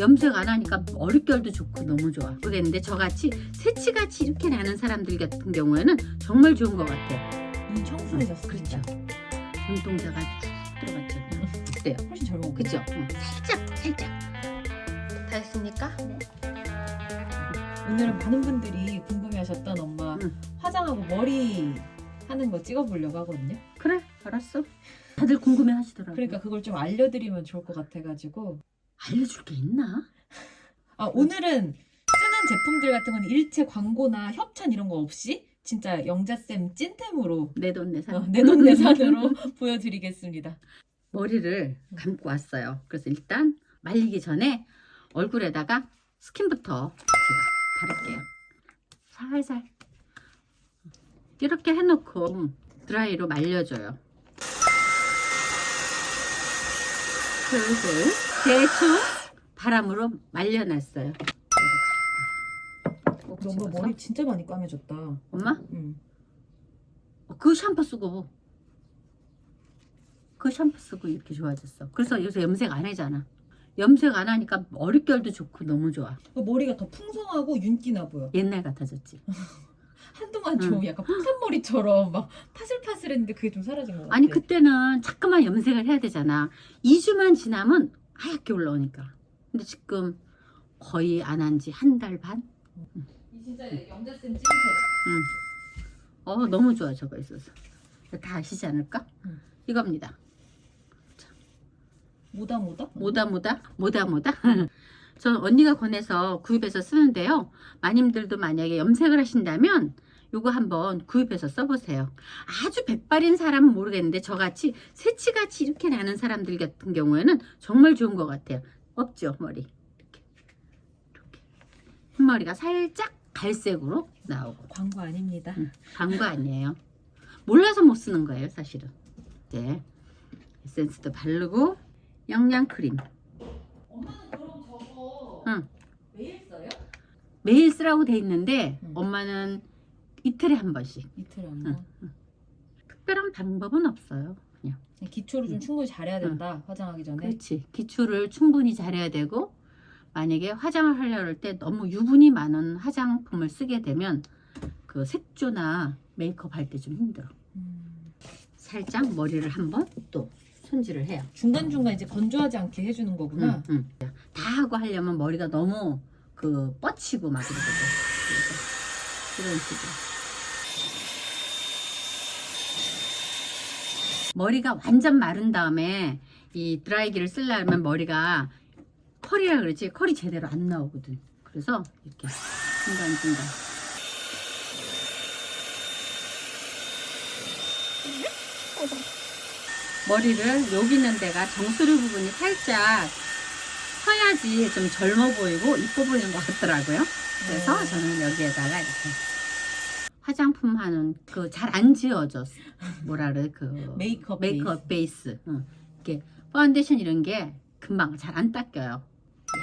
염색 안 하니까 머릿결도 좋고 너무 좋아. 그랬는데 저같이 새치같이 이렇게 나는 사람들 같은 경우에는 정말 좋은 것 같아요. 눈 청순해졌어. 그렇죠. 눈동자가 쭉 들어갔잖아요. 어때요? 훨씬 젊어. 그죠? 응. 살짝, 살짝. 다 했습니까? 오늘은 많은 분들이 궁금해하셨던 엄마 응. 화장하고 머리 하는 거 찍어보려고 하거든요. 그래, 알았어. 다들 궁금해 하시더라고요. 그러니까 그걸 좀 알려드리면 좋을 것 같아가지고 알려줄 게 있나? 아 오늘은 쓰는 제품들 같은 건 일체 광고나 협찬 이런 거 없이 진짜 영자쌤 찐템으로 내 돈 내산. 어, 내돈내산으로 보여드리겠습니다. 머리를 감고 왔어요. 그래서 일단 말리기 전에 얼굴에다가 스킨부터 제가 바를게요. 살살. 이렇게 해놓고 드라이로 말려줘요. 슬슬 대충 바람으로 말려놨어요. 꼭 엄마 집어서. 머리 진짜 많이 까매졌다. 엄마? 응. 어, 그 샴푸 쓰고 그 샴푸 쓰고 이렇게 좋아졌어. 그래서 요새 염색 안 하잖아. 염색 안 하니까 머릿결도 좋고 너무 좋아. 그 머리가 더 풍성하고 윤기 나 보여. 옛날 같아졌지. 한동안 좀 응. 약간 폭탄머리처럼 막 파슬파슬했는데 그게 좀 사라진 것 같아. 아니 그때는 자꾸만 염색을 해야 되잖아. 2주만 지나면 하얗게 올라오니까. 근데 지금 거의 안 한 지 한 달 반? 이 진짜 영자쌤 찐템. 어 너무 좋아 저거 있어서. 다 아시지 않을까? 응. 이겁니다. 뭐다 뭐다? 뭐다 뭐다 뭐다 뭐다 전 언니가 권해서 구입해서 쓰는데요 마님들도 만약에 염색을 하신다면 요거 한번 구입해서 써보세요. 아주 백발인 사람은 모르겠는데 저같이 새치같이 이렇게 나는 사람들 같은 경우에는 정말 좋은 것 같아요. 없죠 머리. 이렇게. 이렇게. 흰머리가 살짝 갈색으로 나오고. 광고 아닙니다. 응, 광고 아니에요. 몰라서 못 쓰는 거예요 사실은. 네. 에센스도 바르고 영양 크림. 엄마는 그럼 저거 응. 매일 써요? 매일 쓰라고 돼 있는데 응. 엄마는 이틀에 한 번씩 이틀에 한 번. 특별한 방법은 없어요 그냥 기초를 좀 응. 충분히 잘해야 된다. 화장하기 전에. 그렇지 기초를 충분히 잘해야 되고 만약에 화장을 하려고 할때 너무 유분이 많은 화장품을 쓰게 되면 그 색조나 메이크업 할 때 좀 힘들어 음. 살짝 머리를 한번 또 손질을 해요 중간 중간 이제 건조하지 않게 해주는 거구나. 응, 응. 다 하고 하려면 머리가 너무 그 뻗치고 막 그래서 이런 식으로 머리가 완전 마른 다음에 이 드라이기를 쓰려면 머리가 컬이라 그러지 컬이 제대로 안 나오거든 그래서 이렇게 중간중간 머리를 여기 있는 데가 정수리 부분이 살짝 서야지 좀 젊어 보이고 이뻐 보이는 것 같더라고요. 그래서 음. 저는 여기에다가 이렇게 화장품 하는 그 잘 안 지워져 뭐라 그래 그 메이크업 메이크업 베이스, 응. 이렇게 파운데이션 이런 게 금방 잘 안 닦여요.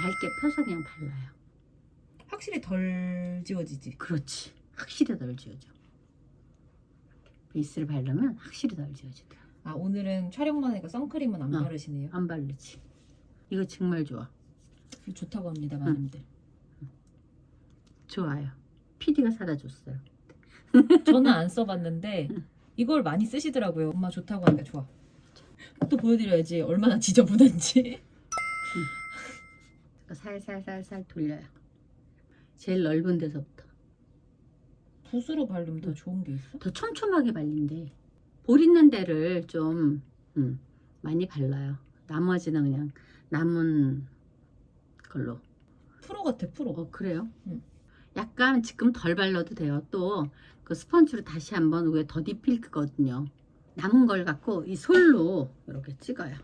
얇게 펴서 그냥 발라요. 확실히 덜 지워지지. 그렇지. 확실히 덜 지워져. 베이스를 바르면 확실히 덜 지워지더라. 아 오늘은 촬영만 하니까 선크림은 안 어. 바르시네요. 안 바르지. 이거 정말 좋아. 좋다고 합니다, 많은데. 좋아요. PD가 사다 줬어요. 저는 안 써봤는데 이걸 많이 쓰시더라고요. 엄마 좋다고 하니까 좋아. 또 보여드려야지 얼마나 지저분한지. 살살살살 돌려요. 제일 넓은 데서부터. 붓으로 바르면 더 좋은 게 있어? 더 촘촘하게 발린대. 볼 있는 데를 좀 음, 많이 발라요. 나머지는 그냥 남은 걸로. 프로 같아, 프로. 어 그래요? 응. 약간 지금 덜 발라도 돼요. 또 그 스펀지로 다시 한번 위에 더디 필크거든요. 남은 걸 갖고 이 솔로 이렇게 찍어요.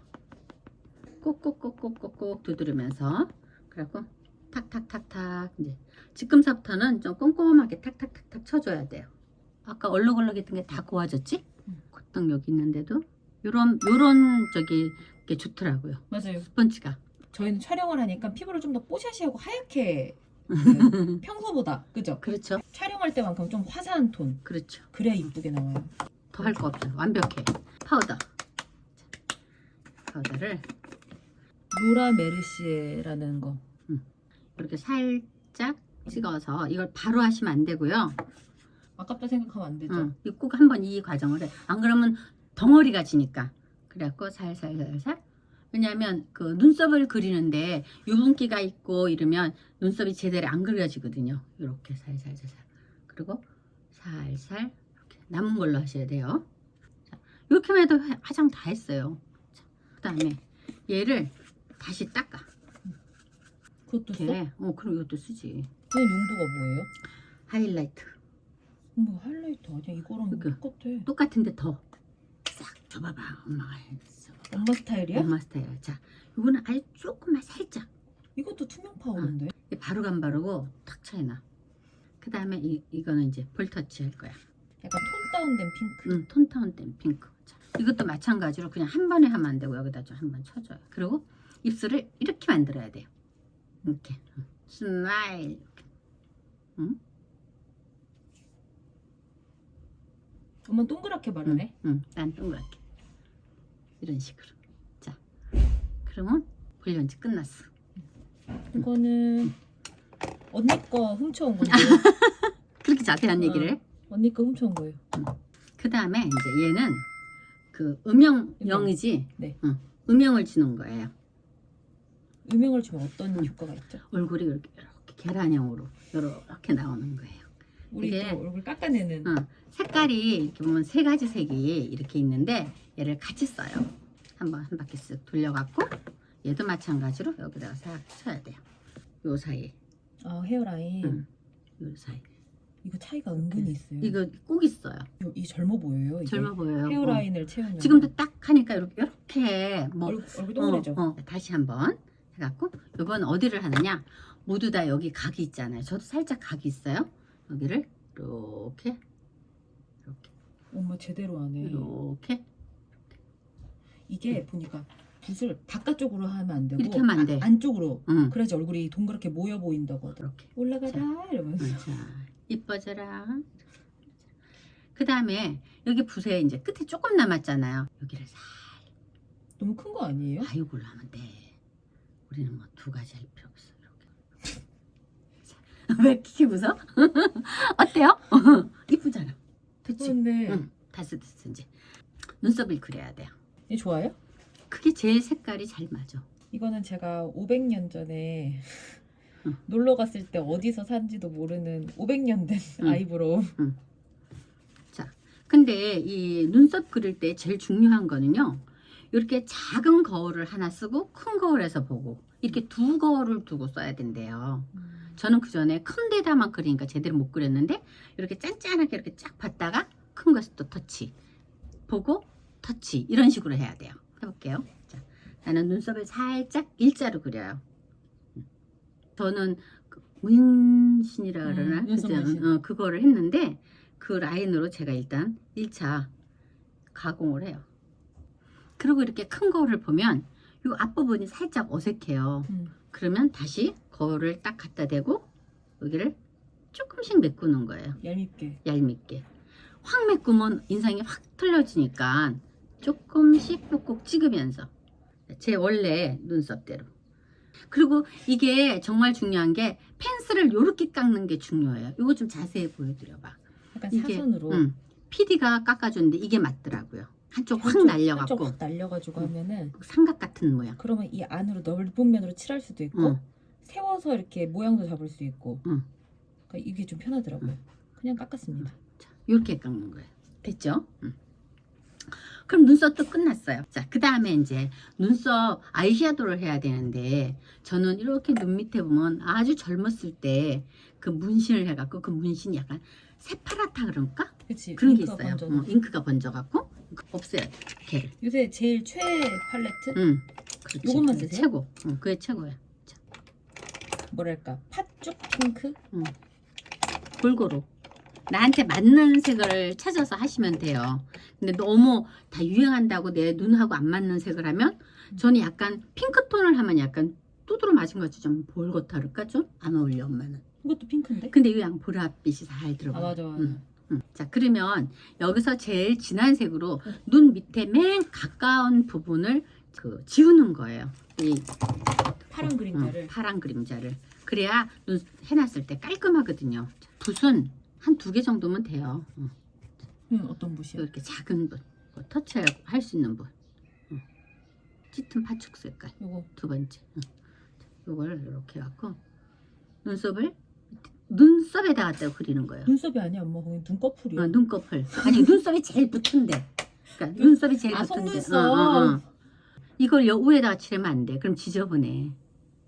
꼭꼭꼭꼭꼭꼭 두드리면서 그래갖고 탁탁탁탁 이제 지금서부터는 좀 꼼꼼하게 탁탁탁탁 쳐줘야 돼요. 아까 얼룩얼룩했던 게 다 고와졌지? 응. 콧등 여기 있는데도 요런 요런 저기 게 좋더라고요. 맞아요. 스펀지가. 저희는 촬영을 하니까 피부를 좀 더 뽀샤시하고 하얗게 그 평소보다 그죠? 그렇죠. 촬영할 때만큼 좀 화사한 톤 그렇죠. 그래야 이쁘게 나와요. 더 할 거 없어요. 완벽해. 파우더. 파우더를 로라 메르시에라는 거 이렇게 살짝 찍어서 이걸 바로 하시면 안 되고요. 아깝다 생각하면 안 되죠. 응, 이꼭 한번 이 과정을 해. 안 그러면 덩어리가 지니까. 그래갖고 살살살살. 왜냐하면 그 눈썹을 그리는데 유분기가 있고 이러면 눈썹이 제대로 안 그려지거든요. 이렇게 살살 살살. 그리고 살살 이렇게 남은 걸로 하셔야 돼요. 자, 이렇게만 해도 화- 화장 다 했어요. 자, 그다음에 얘를 다시 닦아. 그것도 써? 이렇게. 어, 그럼 이것도 쓰지. 그 용도가 뭐예요? 하이라이트. 뭐 하이라이트 아니야? 이거랑 그러니까. 똑같아. 똑같은데 더 싹 줘봐봐. 엄마가 했어. 엄마 스타일이야? 엄마 스타일. 자, 이거는 아주 조금만 살짝. 이것도 투명 파우더인데. 이게 바로감 바르고 탁 차이나. 그 다음에 이 이거는 이제 볼터치 할 거야. 약간 톤 다운된 핑크. 응, 톤타운 땐 핑크. 자, 이것도 마찬가지로 그냥 한 번에 하면 안 되고 여기다 좀 한 번 쳐줘요. 그리고 입술을 이렇게 만들어야 돼요. 이렇게 응. 스마일. 응? 엄마 동그랗게 바르네. 응, 난 동그랗게. 이런 식으로. 자, 그러면 훈련지 끝났어. 이거는 언니 거 훔쳐온 건데. 그렇게 자세한 어. 얘기를 해? 언니 거 훔쳐온 거예요. 그 다음에 이제 얘는 그 음영 영이지. 네. 응. 음영을 주는 거예요. 음영을 주면 어떤 음. 효과가 있죠? 얼굴이 이렇게, 이렇게 계란형으로 이렇게 나오는 거예요. 우리 이게- 또 얼굴 깎아내는. 응. 색깔이 이렇게 보면 세 가지 색이 이렇게 있는데 얘를 같이 써요. 한번 한 바퀴 쓱 돌려갖고 얘도 마찬가지로 여기다가 싹 쳐야 돼요. 요 사이, 아 헤어라인. 응. 요 사이. 이거 차이가 은근히 있어요. 이거 꼭 있어요. 이, 이 젊어 보여요. 이게. 젊어 보여요. 헤어라인을 채우는. 어. 지금도 딱 하니까 이렇게 이렇게 뭐 얼굴, 얼굴 동그래져. 어, 어. 다시 한번 해갖고 이건 어디를 하느냐 모두 다 여기 각이 있잖아요 저도 살짝 각이 있어요 여기를 이렇게 이렇게 엄마 제대로 하네. 이렇게 이게 보니까 붓을 바깥쪽으로 하면 안 되고 이렇게 하면 안 돼. 아, 안쪽으로. 응 그래야지 얼굴이 동그랗게 모여 보인다고 하더라고. 이렇게 올라가라 이러면서. 응, 자 이뻐져라 그 다음에 여기 붓에 이제 끝에 조금 남았잖아요 여기를 싹 너무 큰 거 아니에요? 아이고로 하면 돼 우리는 뭐 두 가지 할 필요 없어 이렇게 자, 왜 키키 웃어? 어때요? 이쁘잖아 그치? 그런데 응, 됐어 이제 눈썹을 그려야 돼요. 이 좋아요? 그게 제일 색깔이 잘 맞아. 이거는 제가 500년 전에 응. 놀러 갔을 때 어디서 산지도 모르는 500년 된 응. 아이브로우. 근데 이 눈썹 그릴 때 제일 중요한 거는요. 이렇게 작은 거울을 하나 쓰고 큰 거울에서 보고 이렇게 두 거울을 두고 써야 된대요. 저는 그 전에 큰 데다만 그리니까 제대로 못 그렸는데 이렇게 짠짠하게 이렇게 쫙 봤다가 큰 것을 또 터치 보고 터치 이런 식으로 해야 돼요. 해볼게요. 자, 나는 눈썹을 살짝 일자로 그려요. 음. 저는 그 문신이라 그러나 음, 그죠? 문신. 어, 그거를 했는데 그 라인으로 제가 일단 1차 가공을 해요. 그리고 이렇게 큰 거울을 보면 이 앞부분이 살짝 어색해요. 음. 그러면 다시 거울을 딱 갖다 대고 여기를 조금씩 메꾸는 거예요. 얄밉게. 얄밉게. 확 메꾸면 인상이 확 틀려지니까 조금씩 꼭꼭 찍으면서 제 원래 눈썹대로. 그리고 이게 정말 중요한 게 펜슬을 이렇게 깎는 게 중요해요. 이거 좀 자세히 보여드려봐. 약간 이게, 사선으로. 응. PD가 깎아줬는데 이게 맞더라고요. 한쪽 확 한쪽 날려갖고 확 날려가지고 응. 하면은 삼각 같은 모양. 그러면 이 안으로 넓은 면으로 칠할 수도 있고 응. 세워서 이렇게 모양도 잡을 수 있고. 응. 그러니까 이게 좀 편하더라고요. 그냥 깎았습니다. 자, 이렇게 깎는 거예요. 됐죠? 음. 그럼 눈썹도 끝났어요. 자, 그 다음에 이제 눈썹 아이섀도우를 해야 되는데 저는 이렇게 눈 밑에 보면 아주 젊었을 때 그 문신을 해갖고 그 문신이 약간 새파랗다 그럴까? 그치? 그런 게 있어요. 번져서. 어, 잉크가 번져갖고 돼. 걔를. 요새 제일 최애 팔레트? 응. 그렇지. 요것만 그게 쓰세요? 최고. 응, 그게 최고야. 뭐랄까 팥죽 핑크? 골고루 나한테 맞는 색을 찾아서 하시면 돼요. 근데 너무 다 유행한다고 내 눈하고 안 맞는 색을 하면 저는 약간 핑크톤을 하면 약간 두드러 맞은 것이 좀 볼거타를까 좀 안 어울려 엄마는. 이것도 핑크인데? 근데 이 양 보랏빛이 잘 들어가. 아 맞아 맞아. 응. 응. 자 그러면 여기서 제일 진한 색으로 눈 밑에 맨 가까운 부분을 그 지우는 거예요. 이 파란 그림자를 응, 파란 그림자를. 그래야 눈 해놨을 때 깔끔하거든요. 붓은 한 두 개 정도면 돼요. 응. 음, 어떤 붓이요? 이렇게 작은 붓, 뭐 터치할 수 있는 붓. 응. 짙은 파축 색깔 요거 두 번째. 응. 이걸 이렇게 갖고 눈썹을 눈썹에다가 떼고 그리는 거예요. 눈썹이 아니야 엄마 거기 눈꺼풀이야. 어, 눈꺼풀. 아니 눈썹이 제일 붙은데. 그러니까 눈 썹이 제일 아, 붙은데. 속눈썹. 이걸 여 위에다가 칠하면 안 돼. 그럼 지저분해.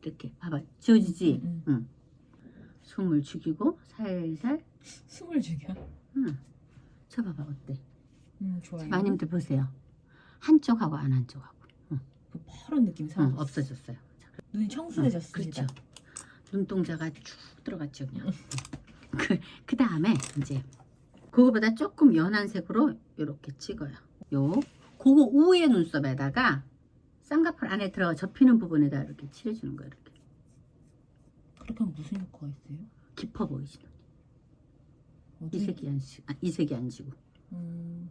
이렇게 봐봐. 지워지지. 음, 응. 숨을 죽이고 살살. 숨을 죽여. 응. 저 봐봐 어때? 음 좋아요. 마님들 보세요. 한쪽하고 안 한쪽하고. 그 파란 느낌이 응, 사라졌어. 없어졌어요. 눈이 응, 청순해졌습니다. 그렇죠. 눈동자가 쭉 들어갔죠 그냥. 그, 그 다음에 이제 그거보다 조금 연한 색으로 이렇게 찍어요. 요 그거 위에 눈썹에다가 쌍꺼풀 안에 들어가 접히는 부분에다 이렇게 칠해주는 거예요. 이렇게 그렇게 하면 무슨 효과가 있어요? 깊어 보이지. 어디? 이색이 안 지, 아, 이색이 안 지고. 음,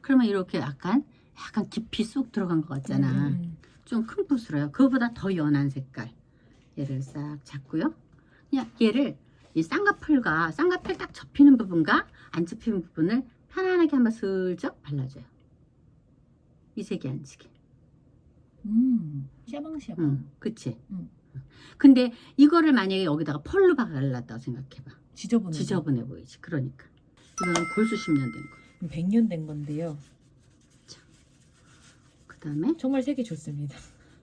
그러면 이렇게 약간 약간 깊이 쑥 들어간 것 같잖아. 음, 음. 좀큰 붓으로요. 그거보다 더 연한 색깔. 얘를 싹 잡고요. 그냥 얘를 이 쌍꺼풀과 쌍꺼풀 딱 접히는 부분과 안 접히는 부분을 편안하게 한번 슬쩍 발라줘요. 이색이 안 지게. 음, 샤방샤방. 응, 그치? 응. 근데 이거를 만약에 여기다가 펄로 발랐다고 생각해봐. 지저분해. 지저분해 보이지. 그러니까. 이거는 골수 10년 된 거. 100년 된 건데요. 그 다음에 정말 색이 좋습니다.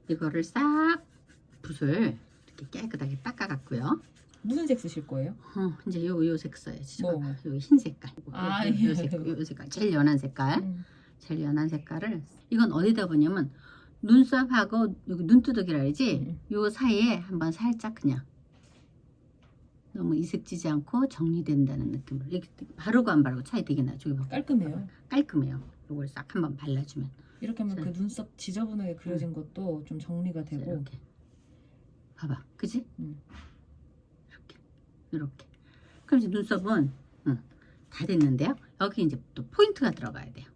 이거를 싹 붓을 이렇게 깨끗하게 닦아갖고요. 무슨 색 쓰실 거예요? 어, 이제 요, 요 색 써야지. 뭐? 요, 요흰 색깔. 아, 요, 요, 요, 예. 색깔, 요 색깔. 제일 연한 색깔. 음. 제일 연한 색깔을. 이건 어디다 보냐면 눈썹하고 여기 눈두덩이라 그러지. 음. 요 사이에 한번 살짝 그냥 너무 이색지지 않고 정리된다는 느낌으로 이렇게 바르고 안 바르고 차이 되게 나죠. 깔끔해요. 깔끔해요. 요걸 싹 한번 발라주면 이렇게 하면 자. 그 눈썹 지저분하게 그려진 것도 좀 정리가 되고 이렇게 봐봐, 그지? 음. 이렇게 이렇게. 그럼 이제 눈썹은 응, 다 됐는데요. 여기 이제 또 포인트가 들어가야 돼요.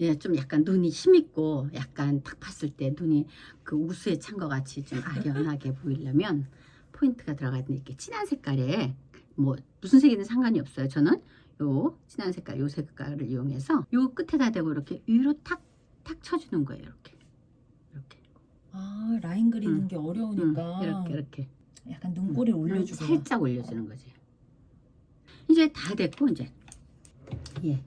자, 얘좀 약간 눈이 힘있고 약간 딱 봤을 때 눈이 그 우수에 찬 것 같이 좀 아련하게 보이려면 포인트가 들어가야 되는데 이렇게 진한 색깔에 뭐 무슨 색이든 상관이 없어요. 저는 요 진한 색깔, 요 색깔을 이용해서 요 끝에다 대고 이렇게 위로 탁탁 쳐주는 거예요. 이렇게 이렇게 아 라인 그리는 음. 게 응, 어려우니까 이렇게 이렇게 약간 눈꼬리를 음, 올려주고 살짝 올려주는 거지. 이제 다 됐고 이제 예,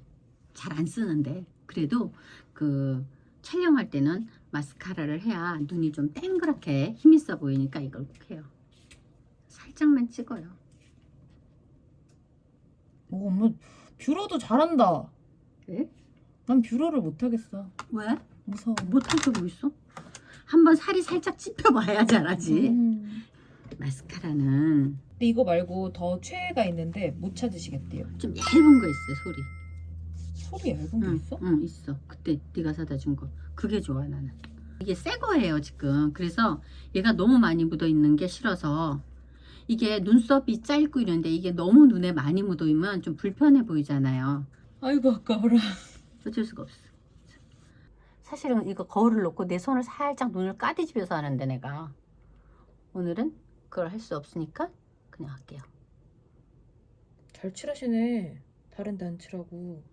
잘 안 쓰는데 그래도 그 촬영할 때는 마스카라를 해야 눈이 좀 땡그랗게 힘있어 보이니까 이걸 꼭 해요. 살짝만 찍어요. 오 엄마 뷰러도 잘한다 네? 난 뷰러를 못하겠어 왜? 무서워 못할 게 뭐 있어? 한번 살이 살짝 찝혀봐야 잘하지. 음. 마스카라는 근데 이거 말고 더 최애가 있는데 못 찾으시겠대요 좀 얇은 거 있어 소리. 소리 얇은 게 응, 있어? 응 있어. 그때 네가 사다 준 거. 그게 좋아 나는. 이게 새 거예요 지금. 그래서 얘가 너무 많이 묻어 있는 게 싫어서 이게 눈썹이 짧고 이런데 이게 너무 눈에 많이 묻어 있으면 좀 불편해 보이잖아요. 아이고 아까워라 어쩔 수가 없어. 사실은 이거 거울을 놓고 내 손을 살짝 눈을 까뒤집어서 하는데 내가 오늘은 그걸 할 수 없으니까 그냥 할게요. 잘 칠하시네 다른 데안 칠하고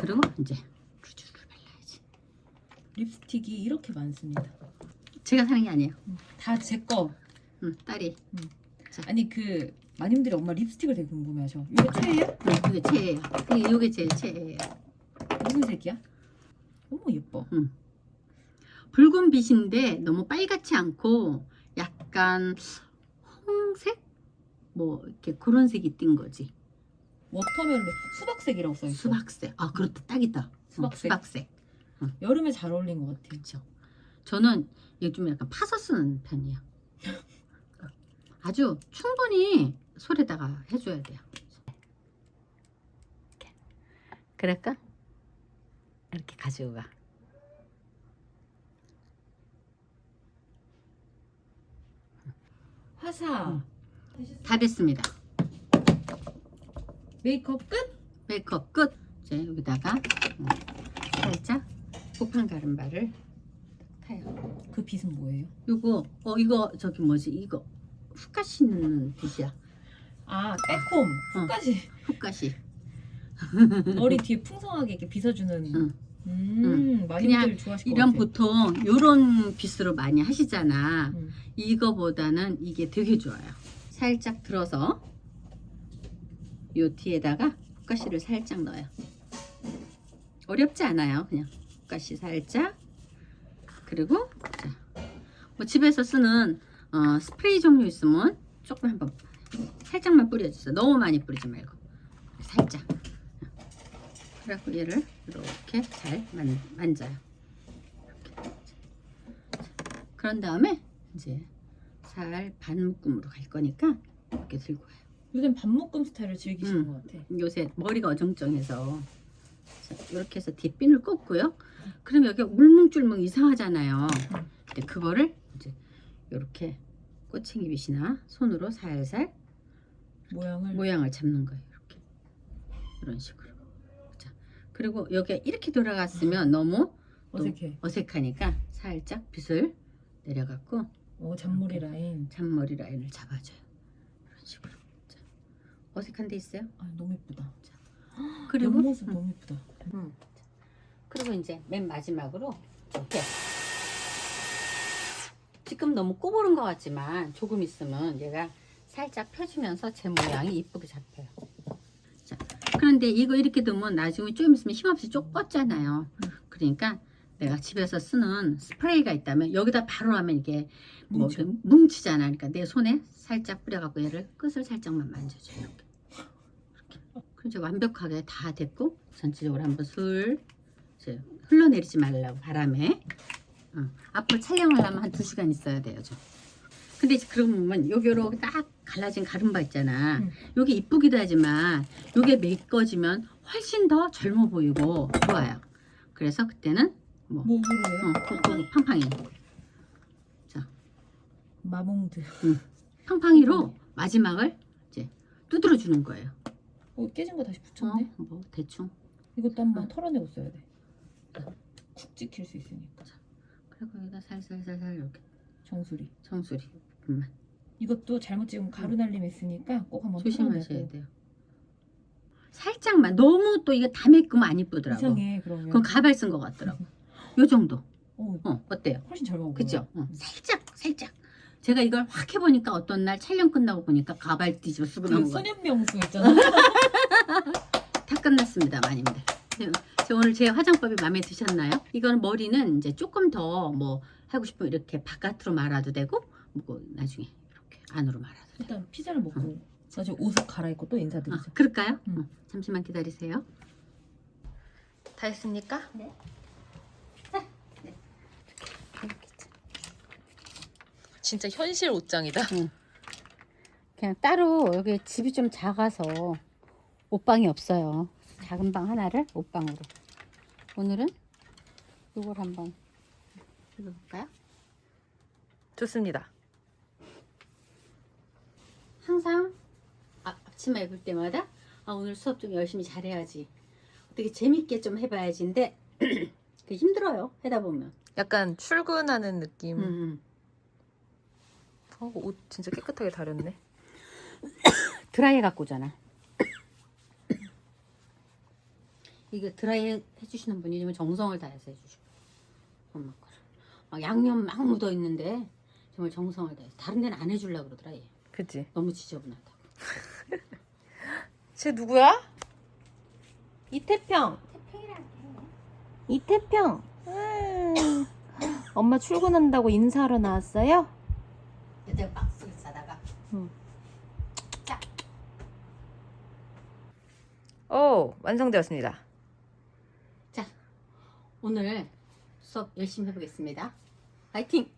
그리고 이제 루즈를 발라야지. 립스틱이 이렇게 많습니다 제가 사는 게 아니에요. 다 제 거 응, 딸이. 아니 그 마님들이 엄마 립스틱을 되게 궁금해하셔 이게 최애야? 응, 그게 최애예요. 그게 이게 제일 최애예요. 무슨 색이야? 어머 예뻐 붉은 빛인데 너무 빨갛지 않고 약간 홍색 뭐 이렇게 그런 색이 띈 거지. 워터멜론 수박색이라고 써있어 수박색. 아 그렇다 딱이다. 어, 수박색. 수박색. 여름에 잘 어울린 것 같아 그렇죠. 저는 좀 약간 파서 쓰는 편이에요. 아주 충분히 솔에다가 해줘야 돼요. 이렇게. 그럴까? 이렇게 가지고 가. 화사 음. 다 됐습니다. 메이크업 끝? 메이크업 끝. 이제 여기다가 음, 살짝 폭판 가름바를 하요. 그 빗은 뭐예요? 요거 어 이거 저기 뭐지 이거 훅가시 넣는 빗이야. 아 빼꼼 어. 끝까지 훅가시. 머리 뒤에 풍성하게 이렇게 빗어주는. 응. 음, 좋아하실 것 이런. 보통 요런 빗으로 많이 하시잖아. 음. 이거보다는 이게 되게 좋아요. 살짝 들어서 요 뒤에다가 훅가시를 살짝 넣어요. 어렵지 않아요. 그냥 훅가시 살짝 그리고 자, 뭐 집에서 쓰는 어, 스프레이 종류 있으면 조금 한번 살짝만 뿌려주세요. 너무 많이 뿌리지 말고 살짝. 그래갖고 얘를 이렇게 잘 만, 만져요. 이렇게. 그런 다음에 이제 살 반묶음으로 갈 거니까 이렇게 들고 와요. 요즘 밥묶음 스타일을 즐기시는 음. 것 같아. 요새 머리가 어정쩡해서 자, 이렇게 해서 뒷핀을 꽂고요. 그럼 여기 울뭉줄뭉 이상하잖아요. 근데 그거를 이제 이렇게 꼬챙이 빗이나 손으로 살살 모양을 모양을 잡는 거예요. 이렇게 이런 식으로. 자, 그리고 여기 이렇게 돌아갔으면 너무 또 어색해. 어색하니까 살짝 빗을 내려갖고 어 잔머리 라인. 잔머리 라인을 잡아줘요. 이런 식으로. 자, 어색한 데 있어요? 아 너무 예쁘다. 그리고 옆모습 음, 너무 예쁘다. 음. 그리고 이제 맨 마지막으로 이렇게 지금 너무 꼬부른 것 같지만 조금 있으면 얘가 살짝 펴지면서 제 모양이 이쁘게 잡혀요. 자, 그런데 이거 이렇게 두면 나중에 좀 있으면 힘없이 쪽 뻗잖아요. 그러니까 내가 집에서 쓰는 스프레이가 있다면 여기다 바로 하면 이게 뭐 뭉쳐. 이렇게 뭉치잖아. 그러니까 내 손에 살짝 뿌려갖고 얘를 끝을 살짝만 만져줘요. 이렇게. 이렇게. 그럼 이제 완벽하게 다 됐고 전체적으로 한번 슬 이제 흘러내리지 말라고 바람에 어. 앞으로 촬영을 하면 한두 시간 있어야 돼요. 좀. 근데 이제 그러면 여기 요렇게 딱 갈라진 가름바 있잖아. 음. 요게 이쁘기도 하지만 요게 메꿔지면 훨씬 더 젊어 보이고 좋아요. 그래서 그때는 뭐 해요? 어, 그, 그 팡팡이 마몽드. 팡팡이로 마지막을 이제 두드려 주는 거예요. 어 깨진 거 다시 어, 붙였네. 뭐 대충. 이것도 한번 어. 털어내고 써야 돼. 쿡 찍힐 수 있으니까. 그리고 여기다 살살살살 이렇게 정수리. 정수리 부분만 이것도 잘못 찍으면 가루 날림 있으니까 꼭 한번 조심하셔야. 돼요. 살짝만 너무 또 이게 다 메꾸면 안 이쁘더라고. 이상해 그러면. 그건 가발 쓴 것 같더라고. 요 정도. 어, 어 어때요? 훨씬 젊어 보여. 그죠? 어, 살짝 살짝. 제가 이걸 확 해보니까 어떤 날 촬영 끝나고 보니까 가발 뒤집어 쓰고 그 나온 거. 소년명수 있잖아. 다 끝났습니다, 마님들. 네, 저 오늘 제 화장법이 마음에 드셨나요? 이건 머리는 이제 조금 더 뭐 하고 싶으면 이렇게 바깥으로 말아도 되고, 뭐 나중에 이렇게 안으로 말아도 되고. 일단 피자를 먹고 나 지금 옷을 갈아입고 또 아, 인사드리자. 그럴까요? 음. 어, 잠시만 기다리세요. 다 했습니까? 네. 진짜 현실 옷장이다. 그냥 따로 여기 집이 좀 작아서 옷방이 없어요. 작은 방 하나를 옷방으로. 오늘은 이걸 한번 해볼까요? 좋습니다. 항상 아, 앞치마 입을 때마다 아, 오늘 수업 좀 열심히 잘해야지. 어떻게 재밌게 좀 해봐야지인데 그 힘들어요. 하다 보면. 약간 출근하는 느낌. 음, 음. 어, 옷 진짜 깨끗하게 다렸네. 드라이 갖고 오잖아. 이거 드라이 해주시는 분이 좀 정성을 다해서 해주시고 엄마 거를 막 양념 막 묻어 있는데 정말 정성을 다해서 다른 데는 안 해주려고 그러더라 얘 그치? 너무 지저분하다고 쟤 누구야? 이태평. 이태평. 음. 엄마 출근한다고 인사하러 나왔어요? 내가 박스 싸다가. 오, 완성되었습니다. 오늘 수업 열심히 해보겠습니다. 파이팅